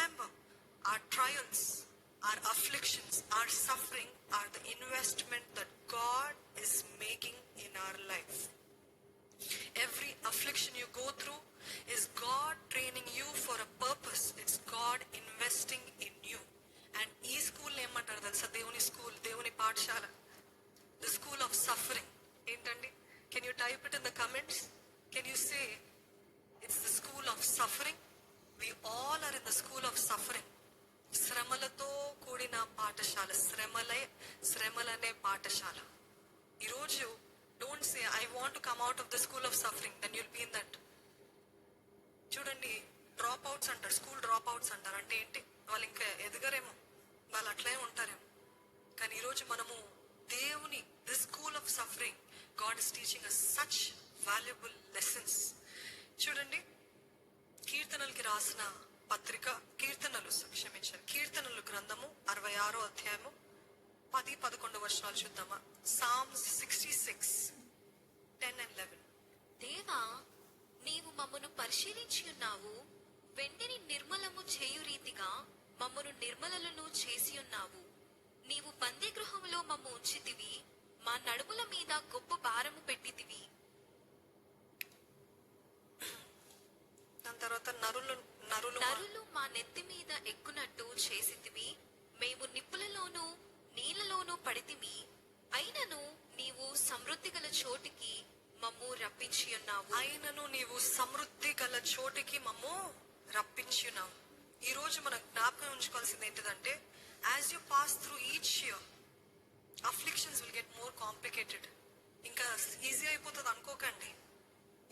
remember, our trials, our afflictions, our suffering are the investment that God is making in our life. Every affliction you go through is God training you for a purpose. It's God investing in you. And ఈ school ఏమంటారు తెలుసా దేవుని school దేవుని పాఠశాల the school of suffering ఏంటండి can you type it in the comments can you say it's the school of suffering We all are in the school of suffering శ్రమలతో కూడిన పాఠశాల శ్రమలే శ్రమలనే పాఠశాల. ఈరోజు don't say I want come out of the school of suffering then you'll be in that చూడండి drop outs అంటారు school drop outs అంటారు. అంటే ఏంటి? వాళ్ళు ఇంకా ఎదగరేమో. వాళ్ళు అట్లే ఉంటారేమో. కానీ ఈరోజు మనము దేవుని the school of suffering God is teaching us such valuable lessons చూడండి కీర్తనలకి రాసిన పత్రిక కీర్తనలు క్షమించారు కీర్తనలు గ్రంథము అరవై ఆరో అధ్యాయము పది పదకొండు వర్షాలు చూద్దామా? Psalms sixty six ten and eleven దేవా నీవు మమ్మను పరిశీలించి ఉన్నావు వెండిని నిర్మలము చేయు రీతిగా మమ్మను నిర్మలలను చేసి ఉన్నావు. నీవు బందీగృహంలో మమ్ము ఉంచితివి మా నడుముల మీద గొప్ప భారము పెట్టితివి. దాని తర్వాత నరులు నరులు నరులు మా నెత్తి మీద ఎక్కునట్టు చేసితివి. మేము నిప్పులలోనూ నీళ్ళలోనూ పడితిమి. అయినను నీవు సమృద్ధి గల చోటికి మమ్ము రప్పించి ఉన్నావు అయినను నీవు సమృద్ధి గల చోటికి మమ్ము రప్పించున్నావు ఈ రోజు మనం జ్ఞాపకం ఉంచుకోవాల్సింది ఏంటిదంటే as you pass through each year afflictions will get more complicated ఇంకా ఈజీ అయిపోతుంది అనుకోకండి.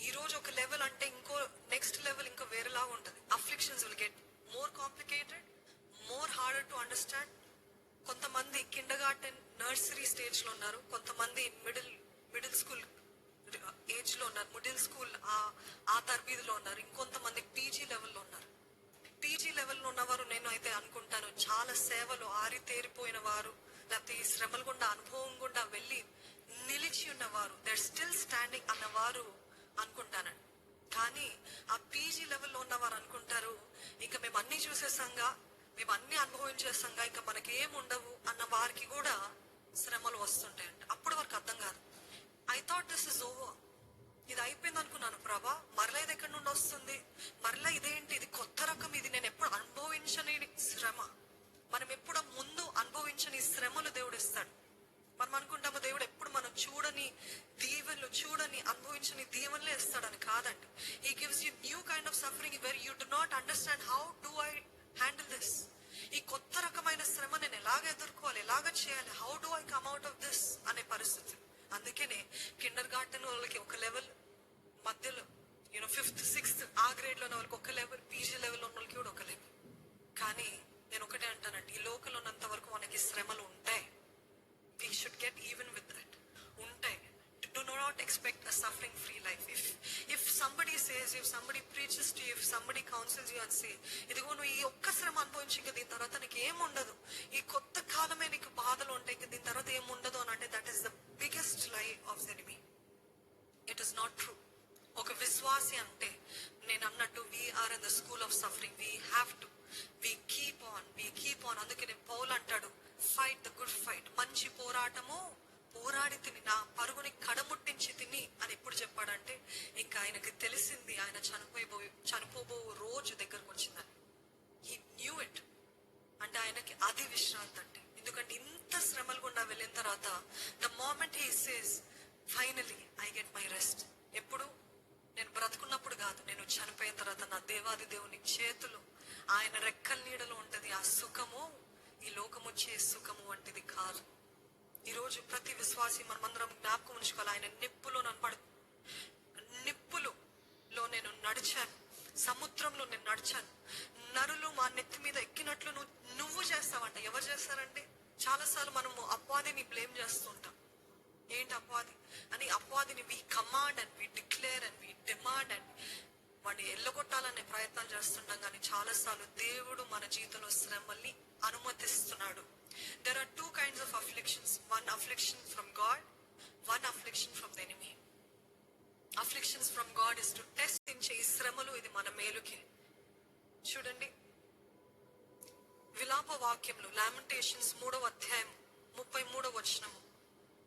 ఈ రోజు ఒక లెవెల్ అంటే ఇంకో నెక్స్ట్ లెవెల్ ఇంకా వేరేలా ఉంటుంది. Afflictions will get more complicated more harder to understand కొంతమంది కిండర్ గార్టెన్ నర్సరీ స్టేజ్లో ఉన్నారు. కొంతమంది మిడిల్ మిడిల్ స్కూల్ ఏజ్లో ఉన్నారు. మిడిల్ స్కూల్ ఆ ఆ తరబీదులో ఉన్నారు. ఇంకొంతమంది పీజీ లెవెల్లో ఉన్నారు. పీజీ లెవెల్లో ఉన్నవారు నేను అయితే అనుకుంటాను చాలా సేవలు ఆరితేరిపోయిన వారు లేకపోతే ఈ శ్రమలు గుండా అనుభవం గుండా వెళ్ళి నిలిచి ఉన్నవారు దర్ స్టిల్ స్టాండింగ్ అన్నవారు అనుకుంటానండి కానీ ఆ పీజీ లెవెల్లో ఉన్నవారు అనుకుంటారు ఇంకా మేము అన్ని చూసేసాంగా మేము అన్ని అనుభవించేసాంగా ఇంకా మనకేం ఉండవు అన్న వారికి కూడా శ్రమలు వస్తుంటాయంట. అప్పుడు వారికి అర్థం కాదు. I thought this is over ఇది అయిపోయింది అనుకున్నాను ప్రభా. మరలా ఇది ఎక్కడి నుండి వస్తుంది? మరలా ఇదేంటి? ఇది కొత్త రకం. ఇది నేను ఎప్పుడు అనుభవించని శ్రమ. మనం ఎప్పుడు ముందు అనుభవించని శ్రమలు దేవుడు ఇస్తాడు మనం అనుకుంటాము దేవుడు ఎప్పుడు మనం చూడని దీవెనలు నుంచి నీ దీవెనలే ఇస్తాడని కాదండి. He gives you new kind of suffering where you do not understand how do I handle this ఈ కొత్త రకమైన శ్రమ నేను ఎలాగ ఎదుర్కోవాలి? ఎలాగ చేయాలి? How do I come out of this అనే పరిస్థితి. అందుకనే కిండర్ గార్డెన్ వాళ్ళకి ఒక లెవెల్ మధ్యలో యూనో ఫిఫ్త్ సిక్స్త్ ఆ గ్రేడ్లో ఉన్న వాళ్ళకి ఒక లెవెల్ పీజీ లెవెల్ ఉన్న వాళ్ళకి కూడా ఒక లెవెల్ కానీ నేను ఒకటే అంటానండి ఈ లోకల్ ఉన్నంత వరకు మనకి శ్రమలు ఉంటాయి. We should get even do not expect suffering free free life if somebody somebody says if somebody to you, if somebody counsels you and say ఇదిగో నువ్వు ఈ ఒక్క శ్రమ అనుభవించి ఇంకా దీని తర్వాత నీకు ఏముండదు. ఉండదు ఈ కొత్త కాలమే నీకు బాధలు ఉంటాయి ఇంకా దీని తర్వాత ఏం ఉండదు అని అంటే that is the biggest lie of enemy it is not true ఒక విశ్వాసి అంటే నేను అన్నట్టు we're in the school of suffering we have to we keep on we keep on అందుకే నేను పౌల్ అంటాడు ఫైట్ ద గుడ్ ఫైట్ మంచి పోరాటము పోరాడి తిని నా పరుగుని కడముట్టించి తిని అని ఎప్పుడు చెప్పాడంటే ఇంకా ఆయనకి తెలిసింది ఆయన చనిపోయిపోయి చనిపోబో రోజు దగ్గరకు వచ్చిందని హీ న్యూ ఇట్ అంటే ఆయనకి అది ఎందుకంటే ఇంత శ్రమలు గుండా వెళ్ళిన తర్వాత the moment he says finally I get my rest ఎప్పుడు? నేను బ్రతుకున్నప్పుడు కాదు. నేను చనిపోయిన తర్వాత నా దేవాది దేవుని చేతులు ఆయన రెక్కల నీడలో ఉంటది. ఆ సుఖము ఈ లోకము వచ్చే సుఖము వంటిది కాదు. ఈరోజు ప్రతి విశ్వాసి మనమందరం జ్ఞాపకం ఉంచుకోవాలి. ఆయన నిప్పులో నన్ను నిప్పులులో నిప్పులు లో నేను నడిచాను. సముద్రంలో నేను నడిచాను. నరులు మా నెత్తి మీద ఎక్కినట్లు నువ్వు నువ్వు చేస్తావంట ఎవరు చేస్తారంటే చాలాసార్లు మనము అపవాదిని బ్లేమ్ చేస్తుంటాం. ఏంటి అపవాది అని అపవాదిని we command and we declare and we demand and వాడిని ఎల్లగొట్టాలనే ప్రయత్నాలు చేస్తుంటాం. కానీ చాలాసార్లు దేవుడు మన జీవితంలో శ్రమల్ని అనుమతిస్తున్నాడు. There are two kinds of afflictions one affliction from God one affliction from the enemy afflictions from God is to test ఇచ్చే ఈ శ్రమలు ఇది మన మేలుకి. చూడండి విజ్ఞాప వాక్యములు లామెంటేషన్స్ మూడవ అధ్యాయం ముప్పై మూడవ వచనము.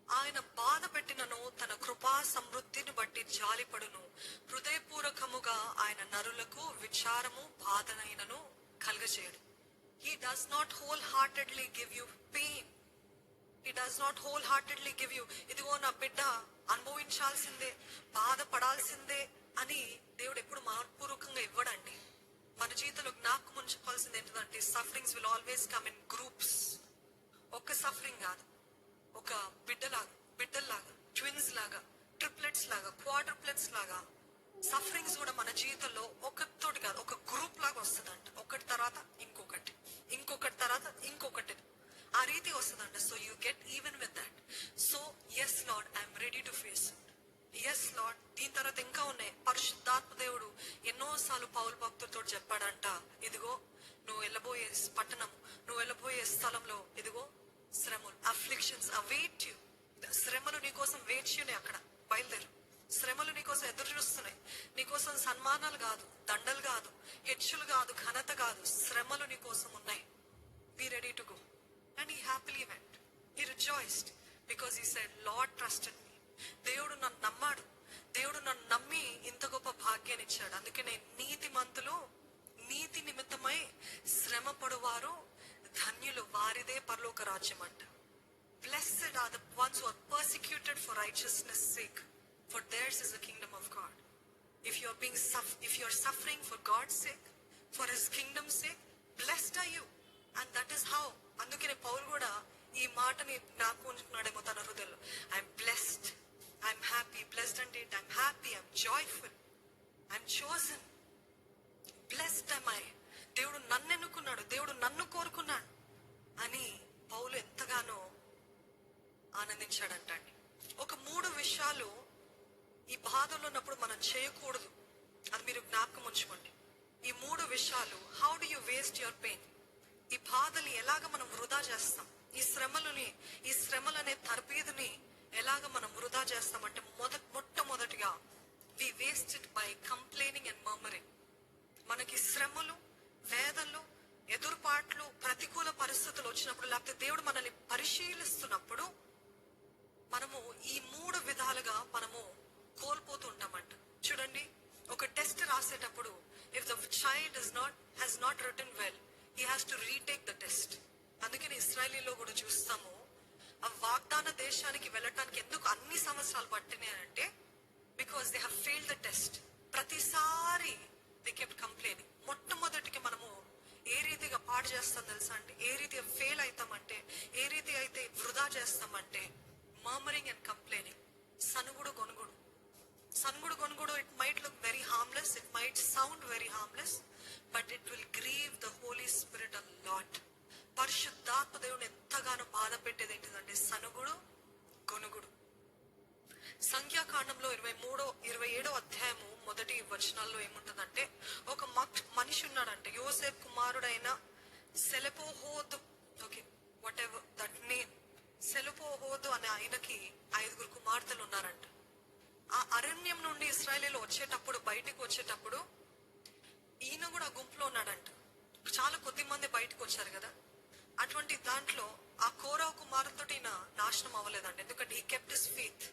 ఆయన బాధ పెట్టినను తన కృపా సమృద్ధిని బట్టి జాలిపడును. హృదయపూర్వకముగా ఆయన నరులకు విచారము బాధనైనను కలగచేయడు he does not whole heartedly give you pain he does not whole heartedly give you ఇదిగో నా బిడ్డ అనుభవించాల్సిందే బాధపడాల్సిందే అని దేవుడు ఎప్పుడు మనపూర్వకంగా ఇవ్వడండి. మన జీవితంలో జ్ఞాపకం ఉంచుకోవాల్సింది ఏంటంటే sufferings will always come in groups ఒక సఫరింగ్ కాదు ఒక బిడ్డలాగా బిడ్డల్లాగా ట్విన్స్ లాగా ట్రిప్లెట్స్ లాగా క్వార్టర్ప్లెట్స్ లాగా సఫరింగ్స్ కూడా మన జీవితంలో ఒకటితోటి కాదు ఒక గ్రూప్ లాగా వస్తుందంట. ఒకటి తర్వాత ఇంకొకటి ఇంకొకటి తర్వాత ఇంకొకటి. ఆ రీతి వస్తుందంట. So you get even with that so yes Lord I'm ready to face yes Lord దీని తర్వాత ఇంకా ఉన్నాయి. పరిశుద్ధాత్మ దేవుడు ఎన్నోసార్లు పౌలు భక్తులతో చెప్పాడంట. ఇదిగో నువ్వు వెళ్ళబోయే పట్టణం నువ్వు వెళ్ళబోయే స్థలంలో ఇదిగో శ్రమలు అఫ్లిక్షన్స్ అవేట్ యు శ్రమలు నీకోసం వేచి అక్కడ. బయలుదేరు. శ్రమలు నీకోసం ఎదురు చూస్తున్నాయి. నీకోసం సన్మానాలు కాదు దండలు కాదు హెచ్చులు కాదు ఘనత కాదు శ్రమలు నీకోసం ఉన్నాయి. Be ready to go and he happily went he rejoiced because he said Lord trusted దేవుడు నన్ను నమ్మాడు. దేవుడు నన్ను నమ్మి ఇంత గొప్ప భాగ్యాన్ని ఇచ్చాడు. అందుకే నేను నీతి మంతులు నీతి నిమిత్తమై శ్రమ పడువారు ధన్యులు వారిదే పరలోక రాజ్యం అంట blessed are the ones are persecuted for righteousness sake for theirs is the kingdom of God if you are being సఫ్ if you are suffering for God sake for his kingdom sake blessed are you and that is how అందుకనే Paul కూడా ఈ మాటని జ్ఞాపకం ఉంచుకున్నాడేమో తన హృదయంలో. I'm bless I'm happy blessed అంటే I'm happy I'm joyful I'm chosen blessed I దేవుడు నన్ను ఎన్నుకున్నాడు దేవుడు నన్ను కోరుకున్నాడు. అని పౌలు ఎంతగానో ఆనందించాడంటండి ఒక మూడు విషయాలు ఈ బాధలో ఉన్నప్పుడు మనం చేయకూడదు. అది మీరు జ్ఞాపకం ఉంచుకోండి. ఈ మూడు విషయాలు how do you waste your pain ఈ బాధలు ఎలాగ మనం వృధా చేస్తాం? ఈ శ్రమలని ఈ శ్రమలనే అనే తరబీదుని ఎలాగ మనం వృధా చేస్తామంటే మొద మొట్టమొదటిగా we waste by complaining and murmuring మనకి శ్రమలు వేదనలు ఎదురుపాట్లు ప్రతికూల పరిస్థితులు వచ్చినప్పుడు లేకపోతే దేవుడు మనల్ని పరిశీలిస్తున్నప్పుడు మనము ఈ మూడు విధాలుగా మనము కోల్పోతూ ఉంటామంట. చూడండి ఒక టెస్ట్ రాసేటప్పుడు if the child is not has not return well he has to retake the test అందుకని ఇస్రాయలీలో కూడా చూస్తాము ఆ వాగ్దాన దేశానికి వెళ్ళటానికి ఎందుకు అన్ని సంవత్సరాలు పట్టినాయి అంటే because they have fail the test ప్రతిసారి దే కెప్ట్ కంప్లైనింగ్ మొట్టమొదటికి మనము ఏ రీతిగా పాడు చేస్తాం తెలుసా అంటే ఏ రీతిగా ఫెయిల్ అవుతామంటే ఏ రీతి అయితే వృధా చేస్తామంటే మర్మరింగ్ అండ్ కంప్లైనింగ్ సనుగుడు గొనుగుడు. సనుగుడు గొనుగుడు it might look very harmless it might sound very harmless but it will grieve the Holy Spirit a lot పరిశుద్ధాత్మ దేవుని ఎంతగానో బాధ పెట్టేది ఏంటిదంటే సనుగుడు గొనుగుడు. సంఖ్యాకాండంలో ఇరవై మూడో ఇరవై ఏడో అధ్యాయము మొదటి వచనాల్లో ఏముంటుందంటే ఒక మక్- మనిషి ఉన్నాడంటే యోసేఫ్ కుమారుడైన సెలపోహోద్ okay whatever that name సెలపోహోద్ అనే ఆయనకి ఐదుగురు కుమార్తెలు ఉన్నారంట ఆ అరణ్యం నుండి ఇస్రాయలీలు వచ్చేటప్పుడు బయటికి వచ్చేటప్పుడు ఈయన కూడా గుంపులో ఉన్నాడంట. చాలా కొద్ది మంది బయటకు వచ్చారు కదా. అటువంటి దాంట్లో ఆ కోరవ కుమారుతో ఈయన నాశనం అవ్వలేదండి ఎందుకంటే ఈ కెప్ట్ ఇస్ ఫీత్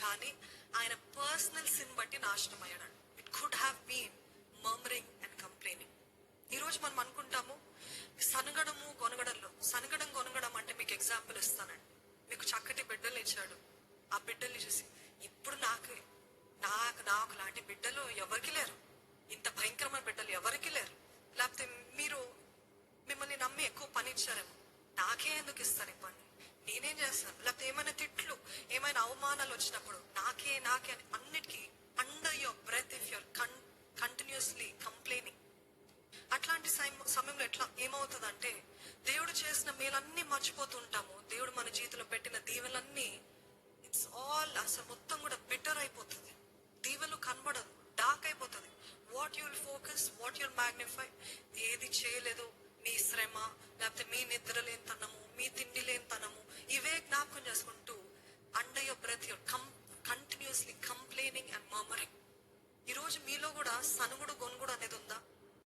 కానీ ఆయన పర్సనల్ సిన్ బట్టి నాశనం అయ్యాడు. It could have been murmuring and complaining ఈరోజు మనం అనుకుంటాము సనగడము కొనగడంలో సనగడం కొనగడం అంటే మీకు ఎగ్జాంపుల్ ఇస్తానండి. మీకు చక్కటి బిడ్డలు ఇచ్చాడు. ఆ బిడ్డల్ని చూసి ఇప్పుడు నాకు నాకు నాకు లాంటి బిడ్డలు ఎవరికి లేరు. ఇంత భయంకరమైన బిడ్డలు ఎవరికి లేరు. లేకపోతే మీరు మిమ్మల్ని నమ్మి ఎక్కువ పని ఇచ్చారేమో. నాకే ఎందుకు ఇస్తారు ఈ పని నేనేం చేస్తాను లేకపోతే ఏమైనా తిట్లు ఏమైనా అవమానాలు వచ్చినప్పుడు నాకే నాకే అని అన్నిటికీ under your breath if your కన్ కంటిన్యూస్లీ కంప్లైనింగ్ అట్లాంటి సమయంలో ఎట్లా ఏమవుతుందంటే దేవుడు చేసిన మేలన్నీ మర్చిపోతుంటాము దేవుడు మన జీవితంలో పెట్టిన దీవెలన్నీ ఇట్స్ ఆల్ అసలు మొత్తం కూడా బెటర్ అయిపోతుంది. దీవెలు కనబడదు డార్క్ అయిపోతుంది. What you'll focus what you'll magnify ఏది చేయలేదు మీ శ్రమ లేకపోతే మీ నిద్ర లేని తనము మీ తిండి లేని తనము ఇవే జ్ఞాపకం చేసుకుంటూ under your breath your cum continuously complaining and murmuring ఈ రోజు మీలో కూడా సనుగుడు గొనుగుడు అనేది ఉందా?